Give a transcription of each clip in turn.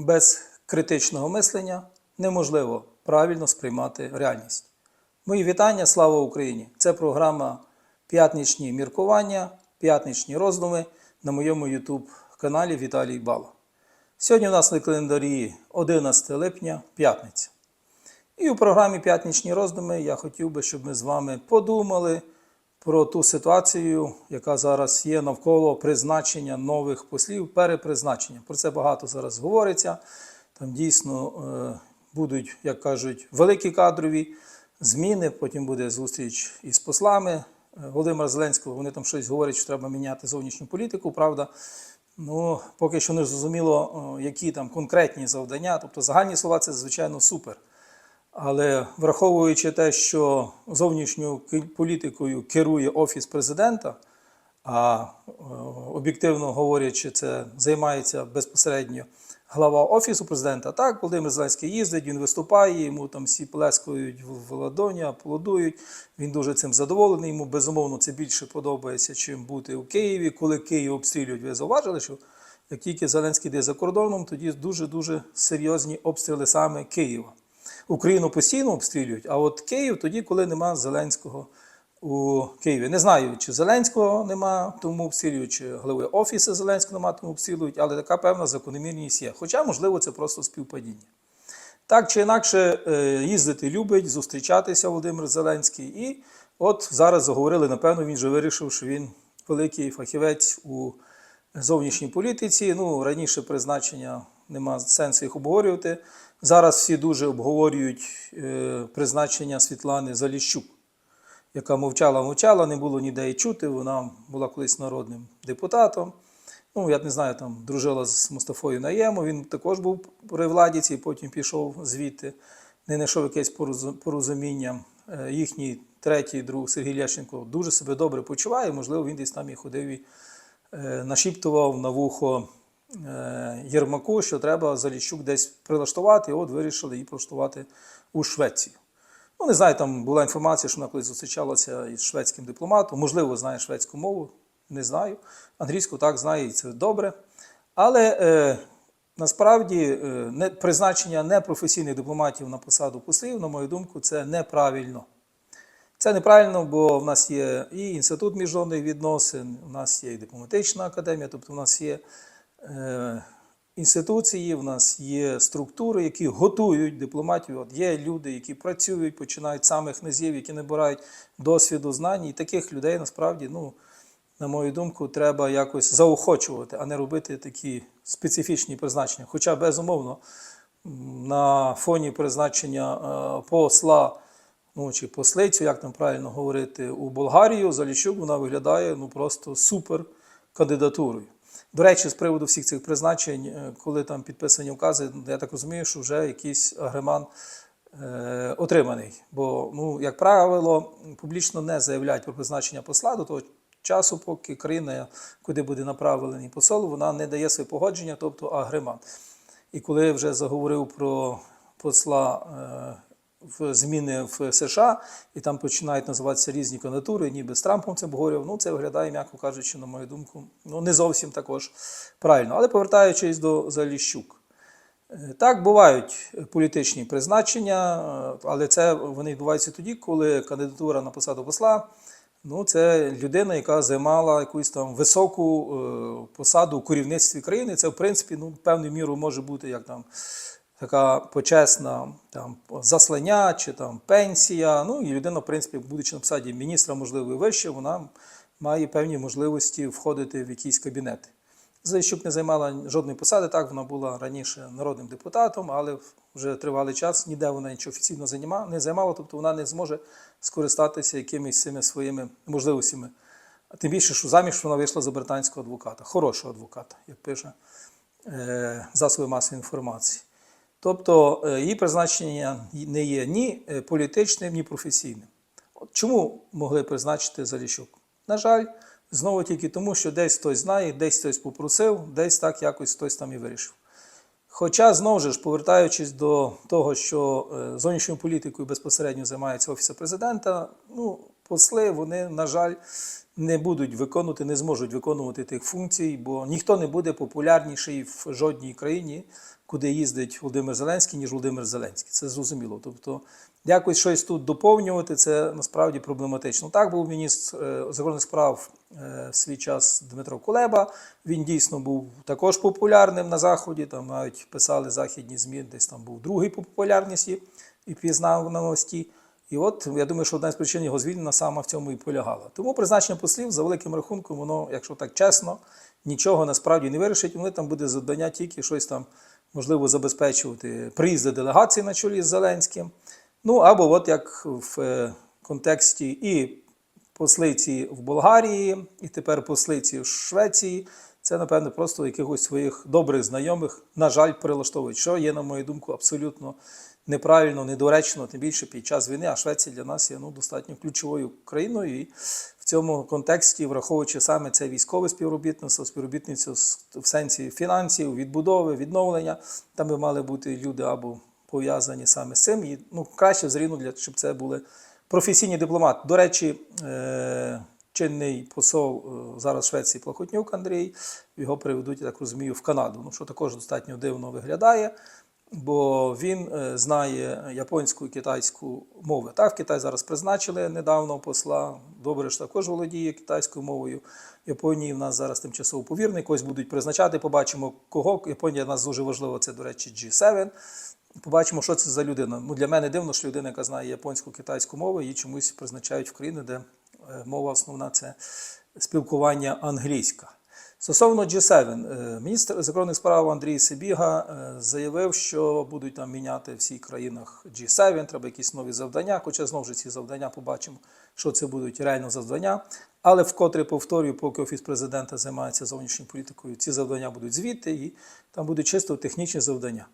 Без критичного мислення неможливо правильно сприймати реальність. Мої вітання, слава Україні! Це програма П'ятничні міркування, п'ятничні роздуми на моєму YouTube каналі Віталій Бала. Сьогодні у нас на календарі 11 липня, п'ятниця. І у програмі П'ятничні роздуми я хотів би, щоб ми з вами подумали про ту ситуацію, яка зараз є навколо призначення нових послів, перепризначення. Про це багато зараз говориться. Там дійсно е, будуть, як кажуть, великі кадрові зміни. Потім буде зустріч із послами е, Володимира Зеленського. Вони там щось говорять, що треба міняти зовнішню політику. Правда, ну поки що не зрозуміло, е, які там конкретні завдання. Тобто загальні слова це звичайно супер. Але враховуючи те, що зовнішньою політикою керує Офіс президента, а е, об'єктивно говорячи, це займається безпосередньо глава Офісу президента. Так, Володимир Зеленський їздить, він виступає, йому там всі плескають в ладоні, аплодують. Він дуже цим задоволений. Йому безумовно це більше подобається, чим бути у Києві. Коли Київ обстрілюють, ви зауважили, що як тільки Зеленський йде за кордоном, тоді дуже-дуже серйозні обстріли саме Києва. Україну постійно обстрілюють, а от Київ тоді, коли нема Зеленського у Києві. Не знаю, чи Зеленського нема, тому обстрілюють, чи голови Офісу Зеленського нема, тому обстрілюють, але така певна закономірність є. Хоча, можливо, це просто співпадіння. Так чи інакше, е, їздити любить, зустрічатися Володимир Зеленський. І от зараз заговорили, напевно, він вже вирішив, що він великий фахівець у зовнішній політиці. Ну, раніше призначення нема сенсу їх обговорювати. Зараз всі дуже обговорюють е, призначення Світлани Заліщук, яка мовчала, мовчала, не було ніде її чути. Вона була колись народним депутатом. Ну, я не знаю, там дружила з Мустафою Наємом, він також був при владі цій, потім пішов звідти, не знайшов якесь порозуміння. Е, Їхній третій друг Сергій Лященко дуже себе добре почуває, можливо, він десь там і ходив і е, нашіптував на вухо Єрмаку, що треба Заліщук десь прилаштувати, і от вирішили її прилаштувати у Швецію. Ну, не знаю, там була інформація, що вона колись зустрічалася із шведським дипломатом, можливо, знає шведську мову, не знаю. Англійську так знає, і це добре. Але е, насправді е, призначення непрофесійних дипломатів на посаду послів, на мою думку, це неправильно. Це неправильно, бо в нас є і інститут міжнародних відносин, у нас є і дипломатична академія, тобто у нас є е, інституції, в нас є структури, які готують дипломатів. От є люди, які працюють, починають самих низів, які набирають досвіду, знань. І таких людей насправді, ну, на мою думку, треба якось заохочувати, а не робити такі специфічні призначення. Хоча, безумовно, на фоні призначення е, посла ну чи послицю, як там правильно говорити, у Болгарію, Заліщук вона виглядає ну просто супер кандидатурою. До речі, з приводу всіх цих призначень, е, коли там підписані укази, я так розумію, що вже якийсь агреман е, отриманий. Бо, ну, як правило, публічно не заявляють про призначення посла до того часу, поки країна, куди буде направлений посол, вона не дає своє погодження, тобто агреман. І коли вже заговорив про посла е, в зміни в США, і там починають називатися різні кандидатури, ніби з Трампом це обговорював, ну це виглядає, м'яко кажучи, на мою думку, ну не зовсім також правильно. Але повертаючись до Заліщук. Е, Так, бувають політичні призначення, е, але це вони відбуваються тоді, коли кандидатура на посаду посла ну, це людина, яка займала якусь там високу е, посаду у керівництві країни. Це, в принципі, ну, певною мірою може бути як там така почесна там, заслання чи там пенсія. Ну, і людина, в принципі, будучи на посаді міністра, можливо, і вище, вона має певні можливості входити в якісь кабінети. Заліщук не займала жодної посади, так вона була раніше народним депутатом, але вже тривалий час ніде вона нічого офіційно не займала, тобто вона не зможе скористатися якимись цими своїми можливостями. Тим більше, що заміж вона вийшла за британського адвоката, хорошого адвоката, як пише е, засоби масової інформації. Тобто е, її призначення не є ні е, політичним, ні професійним. От чому могли призначити Заліщук? На жаль, знову тільки тому, що десь хтось знає, десь хтось попросив, десь так якось хтось там і вирішив. Хоча, знову ж, повертаючись до того, що е, зовнішньою політикою безпосередньо займається Офіс президента, ну, посли, вони, на жаль, не будуть виконувати, не зможуть виконувати тих функцій, бо ніхто не буде популярніший в жодній країні, куди їздить Володимир Зеленський, ніж Володимир Зеленський. Це зрозуміло. Тобто, якось щось тут доповнювати, це насправді проблематично. Так був міністр е, закордонних справ е, в свій час Дмитро Кулеба. Він дійсно був також популярним на заході. Там навіть писали західні змі, десь там був другий по популярності і пізнаваності. І от я думаю, що одна з причин його звільнення саме в цьому і полягала. Тому призначення послів за великим рахунком, воно, якщо так чесно, нічого насправді не вирішить. Вони там буде завдання тільки щось там можливо забезпечувати приїзди делегації на чолі з Зеленським. Ну або от як в е, контексті і послиці в Болгарії, і тепер послиці в Швеції. Це, напевно, просто якихось своїх добрих знайомих, на жаль, прилаштовують, що є, на мою думку, абсолютно неправильно, недоречно, тим більше під час війни. А Швеція для нас є ну, достатньо ключовою країною. І в цьому контексті, враховуючи саме це військове співробітництво, співробітництво в сенсі фінансів, відбудови, відновлення, там би мали бути люди або пов'язані саме з цим. І ну, краще для щоб це були професійні дипломати. До речі, е- чинний посол е, зараз Швеції Плахотнюк Андрій, його приведуть, я так розумію, в Канаду. Ну, що також достатньо дивно виглядає, бо він е, знає японську і китайську мови. Так, в Китай зараз призначили недавно посла. Добре, що також володіє китайською мовою. В Японії в нас зараз тимчасово повірний, когось будуть призначати. Побачимо, кого. Японія для нас дуже важливо, це, до речі, G7. Побачимо, що це за людина. Ну, для мене дивно, що людина, яка знає японську китайську мову, її чомусь призначають в країни, де е, мова основна це спілкування англійська. Стосовно G7, е, міністр закордонних справ Андрій Сибіга е, заявив, що будуть там міняти в всіх країнах G7, треба якісь нові завдання. Хоча знову ж ці завдання побачимо, що це будуть реально завдання. Але вкотре повторюю, поки офіс президента займається зовнішньою політикою, ці завдання будуть звідти, і там будуть чисто технічні завдання.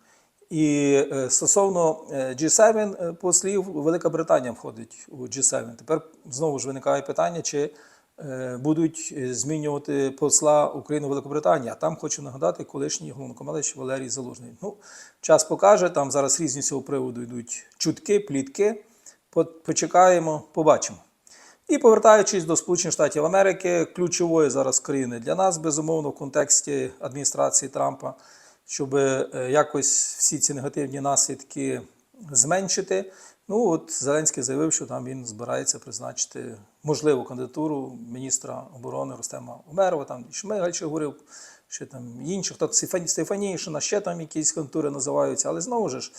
І е, стосовно е, G7 е, послів, Велика Британія входить у G7. Тепер знову ж виникає питання, чи будуть е, змінювати посла України в Великобританії. А там хочу нагадати колишній головнокомандуючий Валерій Залужний. Ну, час покаже, там зараз різні цього приводу йдуть чутки, плітки. Почекаємо, побачимо. І повертаючись до Сполучених Штатів Америки, ключової зараз країни для нас, безумовно, в контексті адміністрації Трампа, щоб е, якось всі ці негативні наслідки зменшити. Ну от Зеленський заявив, що там він збирається призначити можливу кандидатуру міністра оборони Рустема Умерова, там і Шмигаль ще говорив, ще там інші, хто Стефанішина, ще там якісь кандидатури називаються, але знову ж,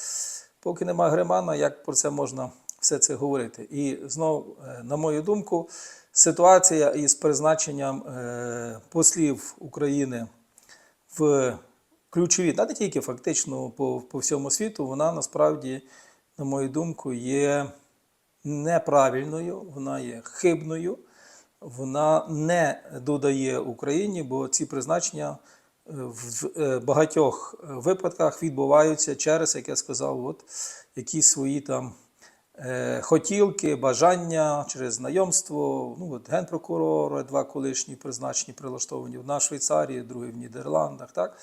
поки немає Гримана, як про це можна все це говорити. І знову, е, на мою думку, ситуація із призначенням е, послів України в ключові, не тільки фактично по, по всьому світу, вона насправді, на мою думку, є неправильною, вона є хибною, вона не додає Україні, бо ці призначення е, в е, багатьох випадках відбуваються через, як я сказав, от якісь свої там е, хотілки, бажання через знайомство. Ну, от генпрокурора, два колишні призначені, прилаштовані на Швейцарії, другий в Нідерландах. Так?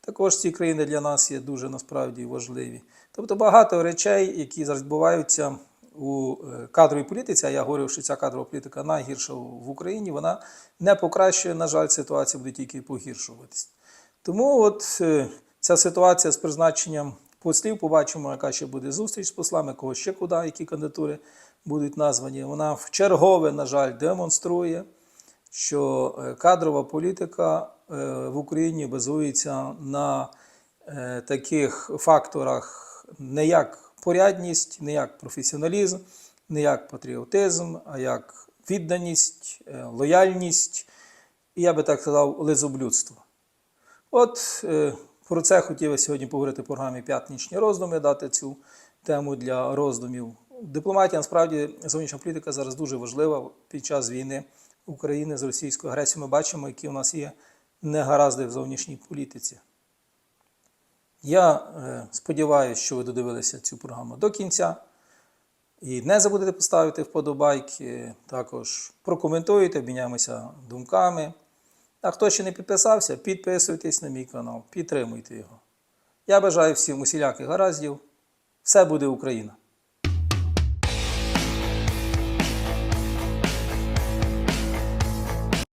Також ці країни для нас є дуже насправді важливі. Тобто багато речей, які зараз відбуваються у е, кадровій політиці, а я говорив, що ця кадрова політика найгірша в Україні, вона не покращує, на жаль, ситуація буде тільки погіршуватись. Тому от е, ця ситуація з призначенням послів, побачимо, яка ще буде зустріч з послами, кого ще куди, які кандидатури будуть названі. Вона в чергове, на жаль, демонструє, що е, кадрова політика е, в Україні базується на е, таких факторах, не як порядність, не як професіоналізм, не як патріотизм, а як відданість, лояльність і я би так сказав, лизоблюдство. От про це хотів я сьогодні поговорити в програмі П'ятнічні роздуми, дати цю тему для роздумів. Дипломатія, насправді, зовнішня політика зараз дуже важлива під час війни України з російською агресією. Ми бачимо, які у нас є негаразди в зовнішній політиці. Я е, сподіваюся, що ви додивилися цю програму до кінця. І не забудете поставити вподобайки, також прокоментуйте, обміняємося думками. А хто ще не підписався, підписуйтесь на мій канал, підтримуйте його. Я бажаю всім усіляких гараздів. Все буде Україна!